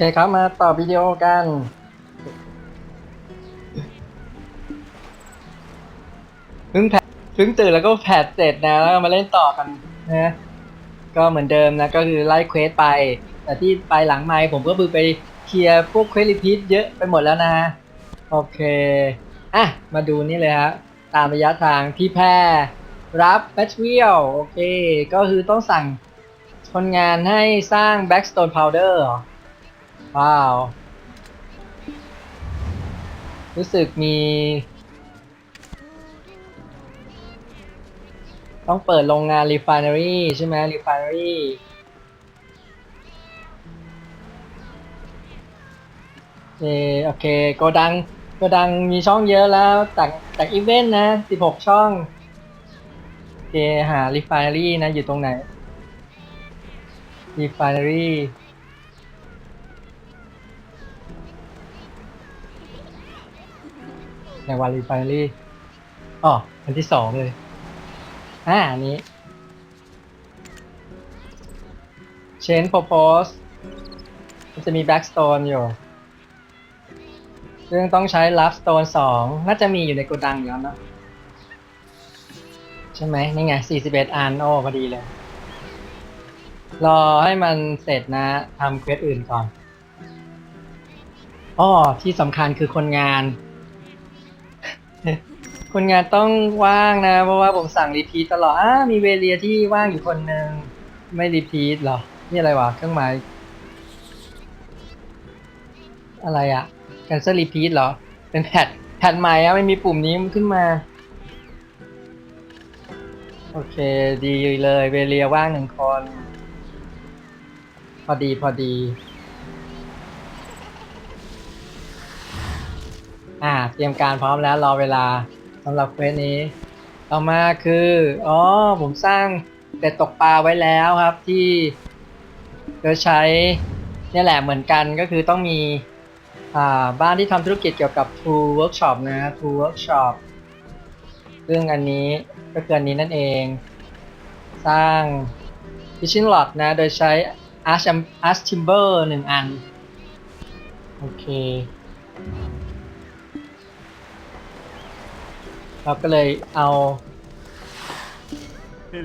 โอเคครับ มาต่อวิดีโอกัน เพิ่งแพทเพิ่งตื่นแล้วก็แพทเสร็จนะ แล้วมาเล่นต่อกันนะก็เหมือนเดิมนะ ก็คือไล่เควสไป แต่ที่ไปหลังไมค์ผมก็คือไปเคลียร์พวกเควสรีพีทเยอะไปหมดแล้วนะ โอเค อะ มาดูนี่เลยฮะ ตามระยะทางที่แพร่รับแบทเวียลโอเค ก็คือต้องสั่งคนงานให้สร้าง Backstone Powder เหรอ ว้าว รู้สึกมี ต้องเปิดโรงงาน Refinery ใช่ไหม Refinery เออโอเคโกดังโกดังมีช่องเยอะแล้วจากจากอีเวนต์นะ 16 ช่อง โอเค หา Refinery นะ อยู่ตรงไหน Refinery ในวัน Refinery อ๋ออันที่สองเลย อ่า อันนี้ Change Purpose มันจะมี Backstone อยู่ ซึ่งต้องใช้ Love Stone 2น่าจะมีอยู่ในโกดังอยู่แล้วเนะใช่ไหมนี่ไง 41 อัน โอ้พอดีเลย รอให้มันเสร็จนะทำเควสอื่นก่อน อ้อ ที่สำคัญคือคนงาน คนงานต้องว่างนะ เพราะว่าผมสั่งรีพีทตลอดอ้ามีเวเลียที่ว่างอยู่คนหนึ่งไม่รีพีทเหรอ นี่อะไรวะเครื่องหมายอะไรอะ cancel repeat เหรอ เป็นแพทแพทใหม่อะไม่มีปุ่มนี้ขึ้นมา โอเค ดีเลยเวเลียว่างหนึ่งคน พอดีพอดีอ่า เตรียมการพร้อมแล้วรอเวลา สำหรับเควสนี้ ต่อมาคืออ๋อผมสร้างเบ็ดตกปลาไว้แล้วครับที่จะใช้เนี่ยแหละเหมือนกันก็คือต้องมีบ้านที่ทำธุรกิจเกี่ยวกับ True Workshop นะ True Workshop ซึ่งอันนี้ก็คืออันนี้นั่นเอง สร้าง Fishing Rod นะ โดยใช้ Arch Arch Timber หนึ่งอัน โอเค เราก็เลยเอา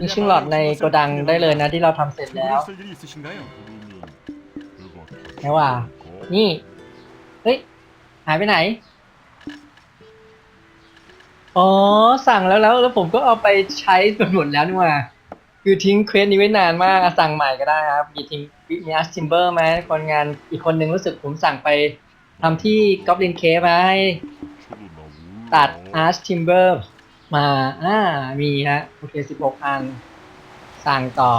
มิชิงหลอดในโกดังได้เลยนะที่เราทำเสร็จแล้วแค่ว่า นี่ เฮ้ย หายไปไหน อ๋อ สั่งแล้วแล้วแล้วผมก็เอาไปใช้สมวนหมดแล้วนี่ว่า คือทิ้งเควสนี้ไว้นานมาก สั่งใหม่ก็ได้ครับ มีทิ้งมีอาร์ติมเบอร์ไหมคนงานอีกคนนึงรู้สึกผมสั่งไปทำที่กอบลินเคฟมาให้ ตัดอาร์ชทิมเบอร์มาอ่ามีฮะโอเค16อัน สั่งต่อ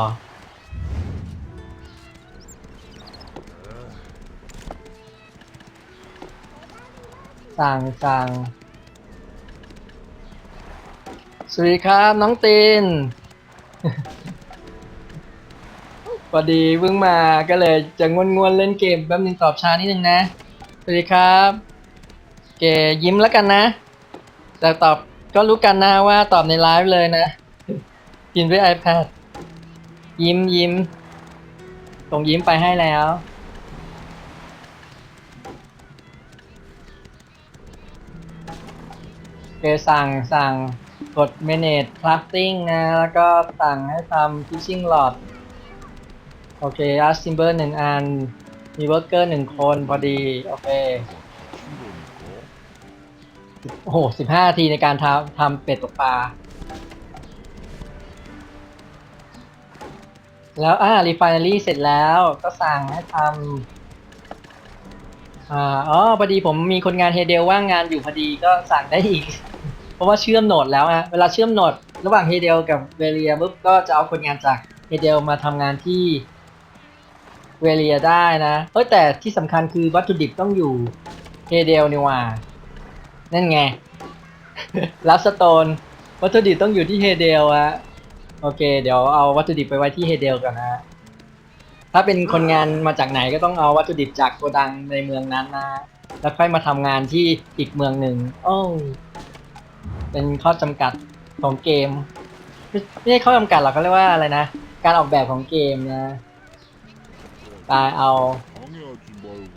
สั่งสั่งสวัสดีครับ น้องตีนพอดีเพิ่งมาก็เลยจะงวนงวนๆเล่นเกมแป๊บนึงตอบช้านิดนึงนะ สวัสดีครับ เกยิ้มแล้วกันนะ แต่ตอบก็รู้กันนะว่าตอบในไลฟ์เลยนะ กินด้วย iPad ยิ้มยิ้มส่งยิ้มไปให้แล้วโอเคสั่งสั่งกด manage crafting นะ แล้วก็สั่งให้ทำ fishing rod โอเค ask timber หนึ่งอัน มี worker หนึ่งคนพอดี โอเค โอ้โหสิบห้านาทีในการทำทำเป็ดตกปลา แล้วอ่า refinery เสร็จแล้วก็สั่งให้ทำอ่าอ๋อพอดีผมมีคนงานเฮเดลว่างงานอยู่พอดีก็สั่งได้อีก เพราะว่าเชื่อมโหนดแล้วอะเวลาเชื่อมโหนด ระหว่างเฮเดลกับเวเลียปุ๊บก็จะเอาคนงานจากเฮเดลมาทำงานที่เวเลียได้นะเอ้ยแต่ที่สำคัญคือวัตถุดิบต้องอยู่เฮเดลนี่ว่า นั่นไง ลับสโตน วัตถุดิบต้องอยู่ที่เฮเดลอะโอเค เดี๋ยวเอาวัตถุดิบไปไว้ที่เฮเดลก่อนนะ ถ้าเป็นคนงานมาจากไหนก็ต้องเอาวัตถุดิบจากโกดังในเมืองนั้นนะ แล้วค่อยมาทำงานที่อีกเมืองหนึ่ง โอ้วเป็นข้อจำกัดของเกม ไม่ไม่ใช่ข้อจำกัดหรอกเขาเรียกว่าอะไรนะ การออกแบบของเกมนะ ไปเอา 방해하지 말고.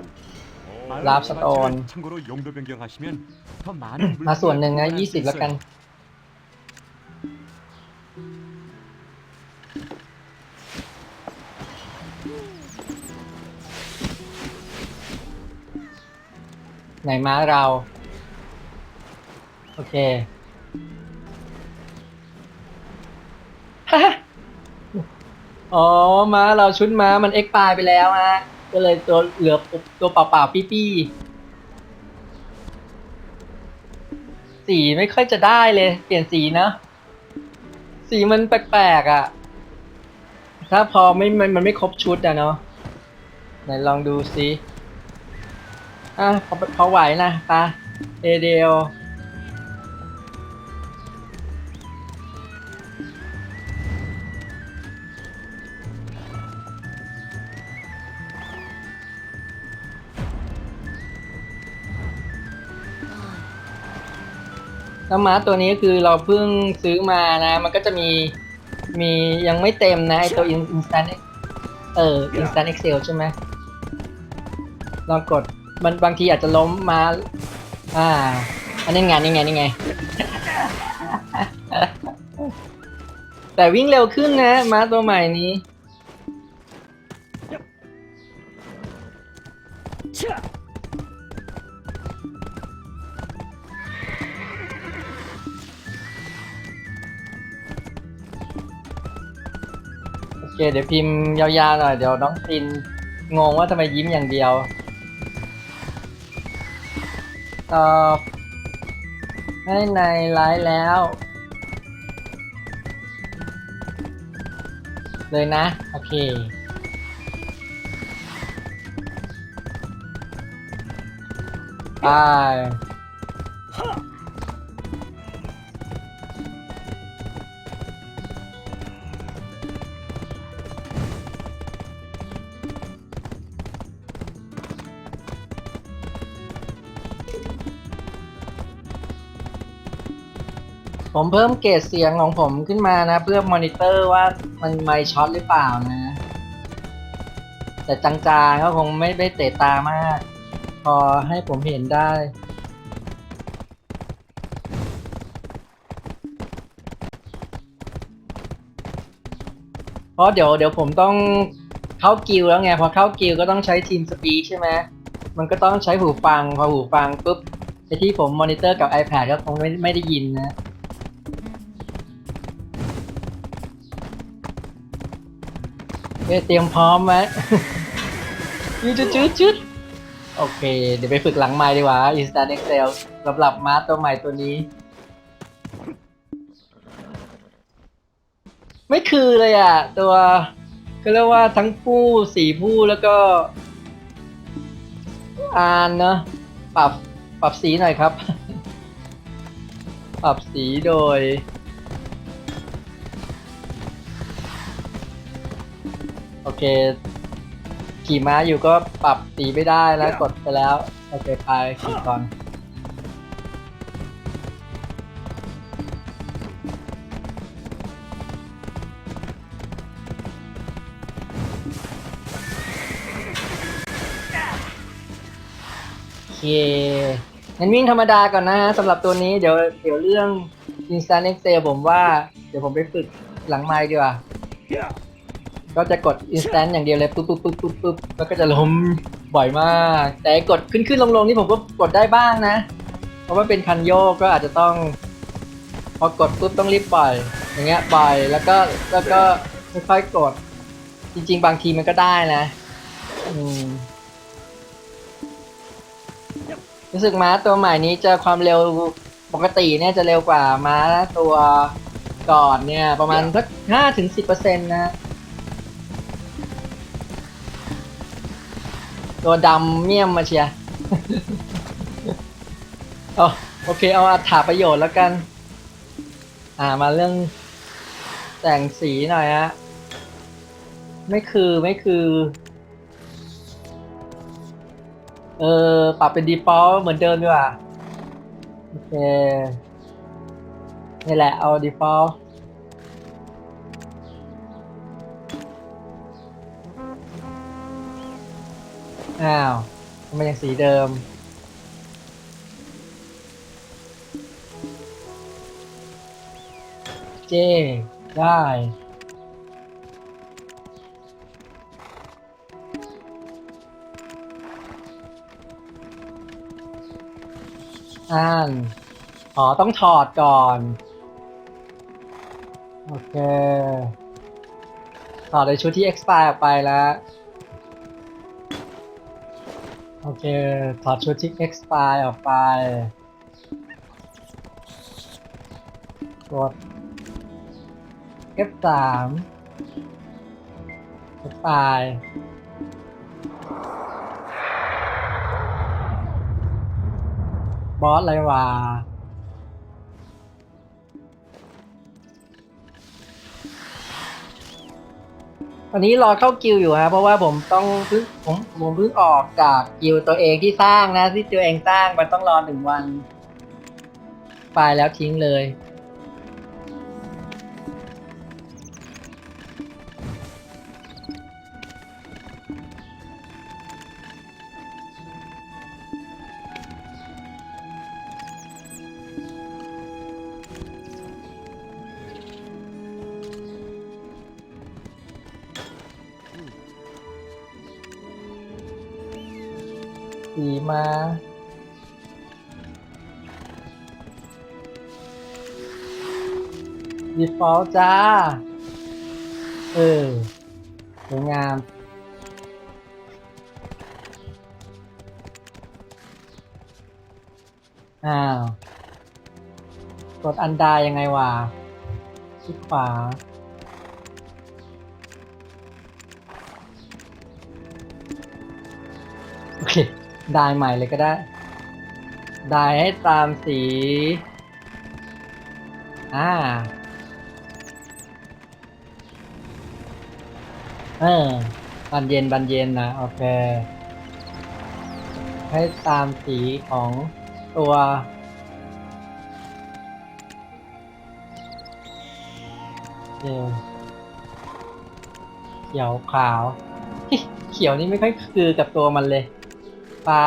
아, 랍. 랍스톤. 참고로 용도 변경하시면 มาส่วนหนึ่งนะยี่สิบแล้วกัน ไหนม้าเรา โอเคฮอ๋อ ม้าเราชุดม้ามันเอ็กปายไปแล้วฮะ ก็เลยตัวเหลือตัวเปล่าๆปี้ๆ สีไม่ค่อยจะได้เลย เปลี่ยนสีนะ สีมันแปลกๆอะ ถ้าพอไม่มันมันไม่ครบชุดอะเนาะไหนลองดูซิอะพอพอไหวนะปะเอเดล แล้วม้าตัวนี้คือเราเพิ่งซื้อมานะ มันก็จะมีมียังไม่เต็มนะไอตัว instant เออ instant excel ใช่ไหมลองกดมันบางทีอาจจะล้มมา อ่า อันนี้ไงนี่ไงนี่ไง แต่วิ่งเร็วขึ้นนะ ม้าตัวใหม่นี้ เคเดี๋ยวพิมพ์ยาวๆหน่อยเดี๋ยวน้องตินงงว่าทำไมยิ้มอย่างเดียวตอบให้ในไลฟ์แล้ว เลยนะ โอเคไป ผมเพิ่มเกรดเสียงของผมขึ้นมานะ เพื่อมอนิเตอร์ว่ามันไมค์ช็อตหรือเปล่านะ แต่จางๆก็คงไม่ได้เตะตามาก พอให้ผมเห็นได้เพราะเดี๋ยวเดี๋ยวผมต้องเข้ากิลแล้วไงพอเข้ากิลก็ต้องใช้ทีมสปีกใช่ไหมมันก็ต้องใช้หูฟัง พอหูฟังปุ๊บไอที่ผมมอนิเตอร์กับ iPad ก็คงไม่ไม่ได้ยินนะ เอ้เตรียมพร้อมไหมยืดจุดจุดจุดโอเค เดี๋ยวไปฝึกหลังไม้ดีกว่า Instant Excel สำหรับมาร์ตัวใหม่ตัวนี้ ไม่คือเลยอะ ตัวก็เรียกว่าทั้งผู้สีผู้แล้วก็อ่านเนอะปรับปรับสีหน่อยครับ ปรับสีโดย เค ขี่ม้าอยู่ก็ปรับสีไม่ได้แล้วกดไปแล้ว โอเคไปขี่ก่อนโอเคงั้นวิ่งธรรมดาก่อนนะฮะสำหรับตัวนี้เดี๋ยวเดี๋ยวเรื่อง Instant Excel ผมว่า เดี๋ยวผมไปฝึกหลังไมค์ดีกว่า ก็จะกด instant อย่างเดียวเลยปุ๊บปุ๊บปุ๊บปุ๊บปุ๊บแล้วก็จะล้มบ่อยมาก แต่กดขึ้นขึ้นลงลงนี่ผมก็กดได้บ้างนะ เพราะว่าเป็นคันโยกก็อาจจะต้อง พอกดปุ๊บต้องรีบปล่อย อย่างเงี้ยปล่อยแล้วก็แล้วก็ค่อยๆกด จริง ๆ บางทีมันก็ได้นะรู้สึกม้าตัวใหม่นี้จะความเร็วปกติเนี่ยจะเร็วกว่าม้าตัวก่อนเนี่ย ประมาณสักห้าถึงสิบเปอร์เซ็นต์นะ ตัวดำเมี่ยมมาเชียโอโอเค เอาอัถาประโยชน์แล้วกัน อ่ามาเรื่องแต่งสีหน่อยฮะ ไม่คือไม่คือ เออปรับเป็น default เหมือนเดิมดีกว่า โอเค นี่แหละเอา default อ้ อ้าวมันยังสีเดิม เจ ได้ อ่าน อ๋อ ต้องถอดก่อน โอเค ถอดในชุดที่ expire ออกไปแล้ว เค ถอดชุดที่ expire ออกไปกด F3 expire บอสอะไรวะ ตอนนี้รอเข้ากิวอยู่ครับเพราะว่าผมต้องเพิ่งผมผมเพิ่งออกจากกิวตัวเองที่สร้างนะที่ตัวเองสร้างมันต้องรอหนึ่งวัน ไปแล้วทิ้งเลย สีมาดีฟอลจ้า เออสวยงาม อ้าว กดอันดายังไงวะคลิกขวา ได้ใหม่เลยก็ได้ ได้ให้ตามสี อ่า เออบันเย็นบันเย็นนะ โอเค ให้ตามสีของตัวเออเขียวขาว เขียวนี่ไม่ค่อยคือกับตัวมันเลย ฟ้า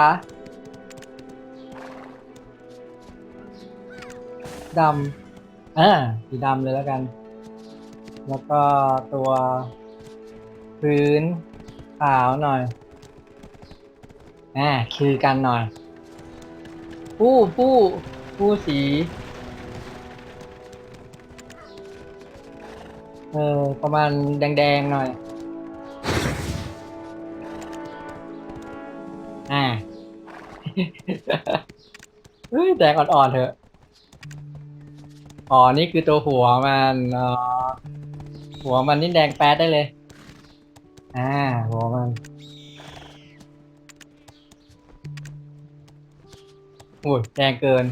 ดำอ่าสีดำเลยแล้วกัน แล้วก็ตัว พื้นขาวหน่อยอ่าคือกันหน่อยปู้ปู้ปู้สี เออประมาณแดงๆหน่อย เฮ้ยแดงอ่อนๆเถอะ อ๋อ นี่คือตัวหัวมันอ๋อหัวมันนี่แดงแป๊ดได้เลย อ่า หัวมันโอ้ยแดงเกิน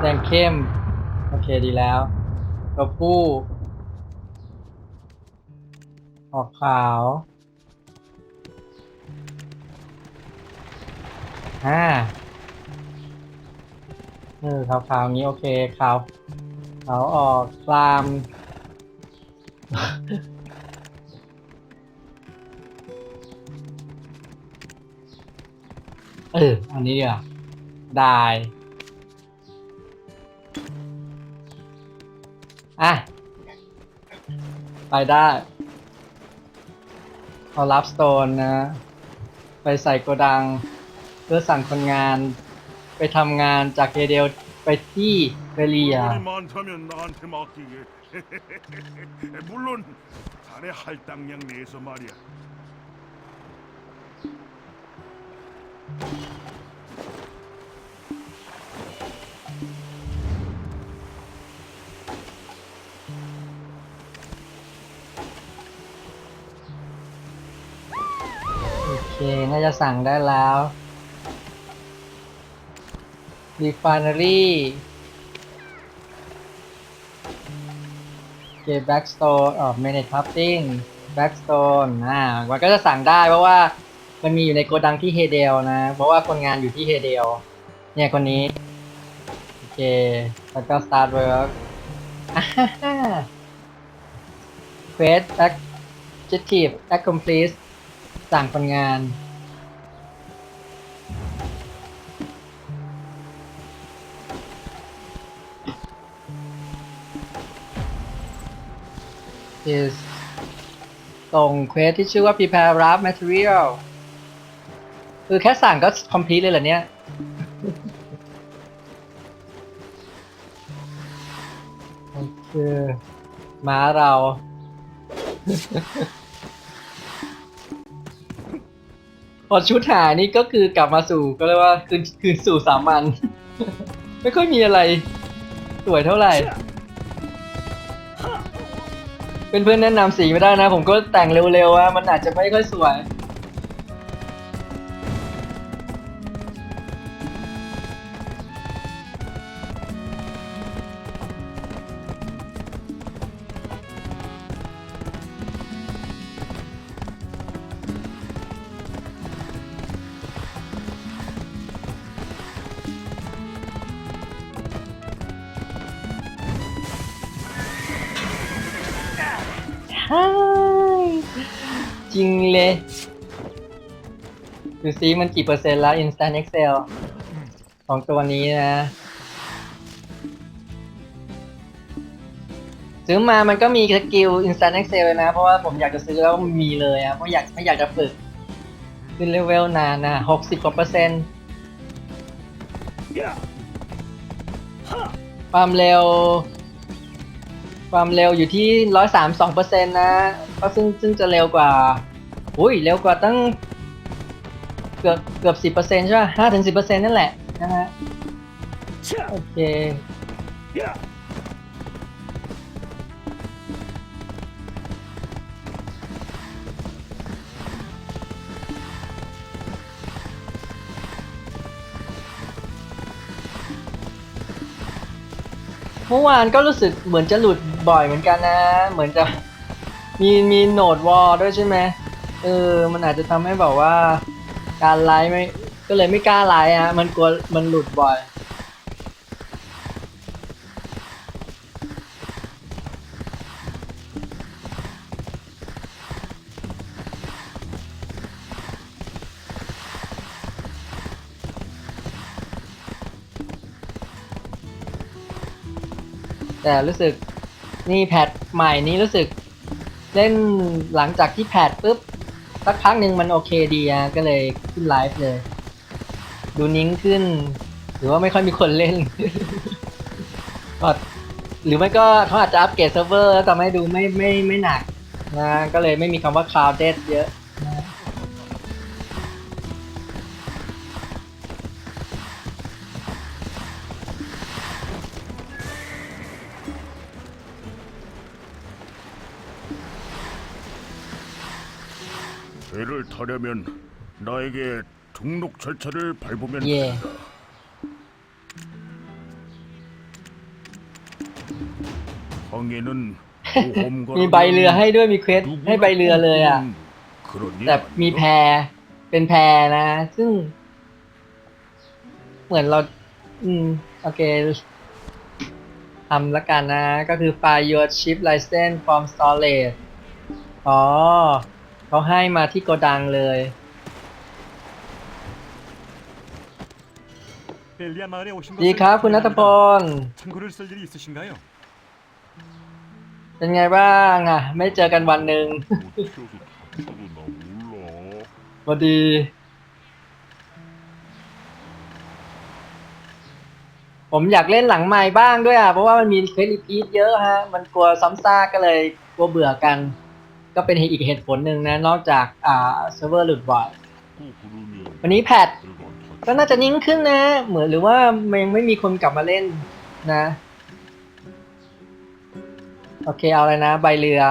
แดงเข้ม โอเคดีแล้วตัวผู้ออกขาว อ่าเออขาวขาวๆงี้โอเคขาวขาวออกคลามเอออันนี้อะได้อะ ไปได้เอารับสโตนนะ ไปใส่โกดัง เพื่อสั่งคนงาน ไปทำงานจากเอเดลไปที่เบเรีย 돈이 많다면 나한테 맡기게. 물론 자네 할당량 내에서 말이야. โอเค น่าจะสั่งได้แล้ว Refinery โอเค Backstone อ๋อ Manage Crafting Backstone อ่ามันก็จะสั่งได้เพราะว่ามันมีอยู่ในโกดังที่เฮเดลนะ เพราะว่าคนงานอยู่ที่เฮเดลเนี่ยคนนี้ โอเค แล้วก็ Start Work อ่าฮ่าฮ่า Quest Objective Accomplish สั่งคนงาน is ส่งเควสที่ชื่อว่า prepare raft material คือแค่สั่งก็ complete เลยเหรอเนี่ยคือม้าเรา พอชุดหายนี่ก็คือกลับมาสู่ก็เรียกว่าคืนคืนสู่สามัญ ไม่ค่อยมีอะไร สวยเท่าไหร่ เพื่อนๆแนะนำสีไม่ได้นะ ผมก็แต่งเร็วๆอะมันอาจจะไม่ค่อยสวย จริงเลยดูซิมันกี่เปอร์เซ็นต์แล้ว Instant Excel ของตัวนี้นะ ซื้อมามันก็มีสกิล Instant Excel เลยนะ เพราะว่าผมอยากจะซื้อแล้วมันมีเลยอะเพราะอยากไม่อยากจะฝึก ขึ้นเลเวลนานนะหกสิบกว่าเปอร์เซ็นต์ความเร็ว ความเร็วอยู่ที่ร้อยสามสองเปอร์เซ็นต์นะก็ซึ่งซึ่งจะเร็วกว่าอุ้ยเร็วกว่าตั้งเกือบเกือบสิบเปอร์เซ็นต์ใช่ป่ะห้าถึงสิบเปอร์เซ็นต์นั่นแหละนะฮะโอเค เมื่อวานก็รู้สึกเหมือนจะหลุดบ่อยเหมือนกันนะ เหมือนจะมีมีโหนดวอลด้วยใช่ไหมเออ มันอาจจะทำให้แบบว่า การไลฟ์ไม่ก็เลยไม่กล้าไลฟ์อะมันกลัวมันหลุดบ่อย แต่รู้สึกนี่แพทใหม่นี้รู้สึก เล่นหลังจากที่แพทปุ๊บสักพักหนึ่งมันโอเคดีอะก็เลยขึ้นไลฟ์เลย ดูนิ้งขึ้น หรือว่าไม่ค่อยมีคนเล่นก็หรือไม่ก็เขาอาจจะอัปเกรดเซิร์ฟเวอร์แล้วทำให้ดูไม่ไม่ไม่หนักนะก็เลยไม่มีคำว่า crowded เยอะ 배를 타려면 나에게 등록 절차를 밟으면 예. 된다. 항해는 보험과 มีใบเรือให้ด้วยมีเควสให้ใบเรือเลยอ่ะ 그런 일 แต่มีแพ 아닌가? เป็นแพนะ ซึ่ง เหมือนเรา อืม โอเคทำละกันนะ ก็คือ file your ship license from storage อ๋อ เขาให้มาที่โกดังเลย 벨리아 마을에 오신 ดี 것을 ครับคุณนัทพ 환영합니다. ล 친구를 쓸 일이 있으신가요? เป็นไงบ้างอ่ะ ไม่เจอกันวันหนึ่ง 못 튀어서 다쳐도 나 몰라. พอดี ผมอยากเล่นหลังไม้บ้างด้วยอ่ะ เพราะว่ามันมีเควสรีพีทเยอะฮะ มันกลัวซ้ำซากก็เลยกลัวเบื่อกัน ก็เป็นอีกเหตุผลหนึ่งนะ นอกจากอ่าเซิร์ฟเวอร์หลุดบ่อยวันนี้แพดก็น่าจะนิ่งขึ้นนะ เหมือนหรือว่ายังไม่มีคนกลับมาเล่นนะ โอเคเอาอะไรนะ ใบเรือ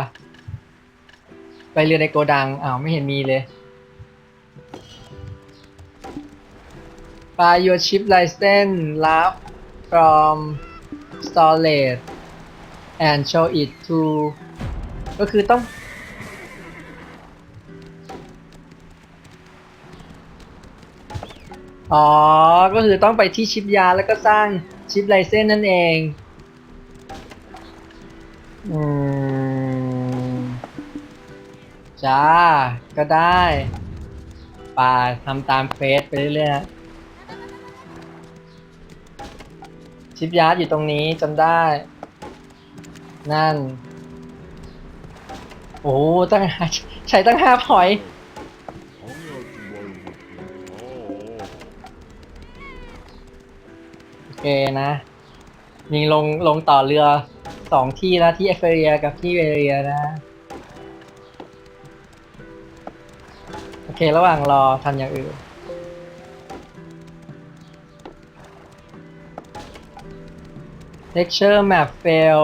ใบเรือในโกดังอ้าวไม่เห็นมีเลยปลา your chip license lab from storage and show it to ก็คือต้อง อ๋อ ก็คือต้องไปที่ชิปยาแล้วก็สร้างชิปไลเซนนั่นเอง อืม จ้า ก็ได้ปลาทำตามเฟสไปเรื่อยๆ ชิปยาร์ดอยู่ตรงนี้จำได้ นั่น โอ้ตั้งใช้ตั้งห้าพอยต์ เคนะยิงลงลงต่อเรือสองที่นะที่เอฟเฟเรียกับที่เวเรียนะ โอเค ระหว่างรอทำอย่างอื่น Lecture map fail